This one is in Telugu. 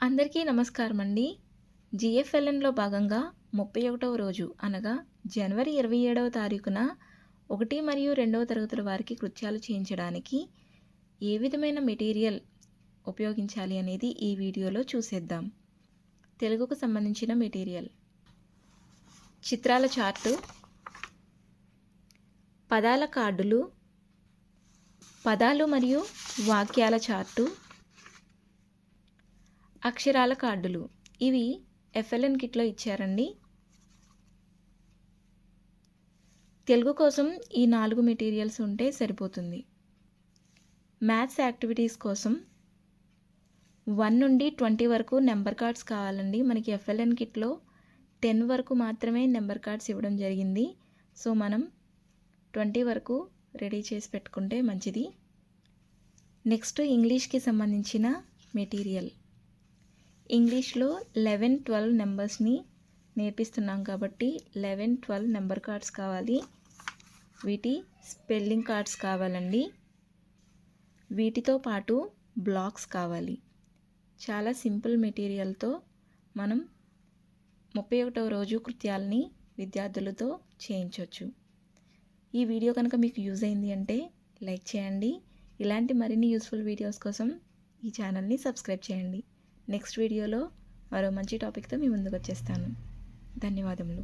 అందరికీ నమస్కారం అండి జిఎఫ్ఎల్ఎన్లో భాగంగా ముప్పై ఒకటవ రోజు అనగా జనవరి ఇరవై ఏడవ తారీఖున ఒకటి మరియు రెండవ తరగతుల వారికి కృత్యాలు చేయించడానికి ఏ విధమైన మెటీరియల్ ఉపయోగించాలి అనేది ఈ వీడియోలో చూసేద్దాం. తెలుగుకు సంబంధించిన మెటీరియల్. చిత్రాల చార్టు. పదాల కార్డులు. పదాలు మరియు వాక్యాల చార్టు. అక్షరాల కార్డులు. ఇవి ఎఫ్ఎల్ఎన్ కిట్లో ఇచ్చారండి. తెలుగు కోసం ఈ నాలుగు మెటీరియల్స్ ఉంటే సరిపోతుంది. మ్యాథ్స్ యాక్టివిటీస్ కోసం వన్ నుండి ట్వంటీ వరకు నెంబర్ కార్డ్స్ కావాలండి. మనకి ఎఫ్ఎల్ఎన్ కిట్లో టెన్ వరకు మాత్రమే నెంబర్ కార్డ్స్ ఇవ్వడం జరిగింది. సో మనం ట్వంటీ వరకు రెడీ చేసి పెట్టుకుంటే మంచిది. నెక్స్ట్ ఇంగ్లీష్కి సంబంధించిన మెటీరియల్. ఇంగ్లీష్లో లెవెన్ ట్వెల్వ్ నెంబర్స్ని నేర్పిస్తున్నాం కాబట్టి లెవెన్ ట్వెల్వ్ నెంబర్ కార్డ్స్ కావాలి. వీటి స్పెల్లింగ్ కార్డ్స్ కావాలండి. వీటితో పాటు బ్లాక్స్ కావాలి. చాలా సింపుల్ మెటీరియల్తో మనం ముప్పై ఒకటవ రోజు కృత్యాలని విద్యార్థులతో చేయించవచ్చు ఈ వీడియో కనుక మీకు యూజ్ అయింది అంటే లైక్ చేయండి. ఇలాంటి మరిన్ని యూస్ఫుల్ వీడియోస్ కోసం ఈ ఛానల్ని సబ్స్క్రైబ్ చేయండి. నెక్స్ట్ వీడియోలో మరో మంచి టాపిక్తో మీ ముందుకు వచ్చేస్తాను. ధన్యవాదములు.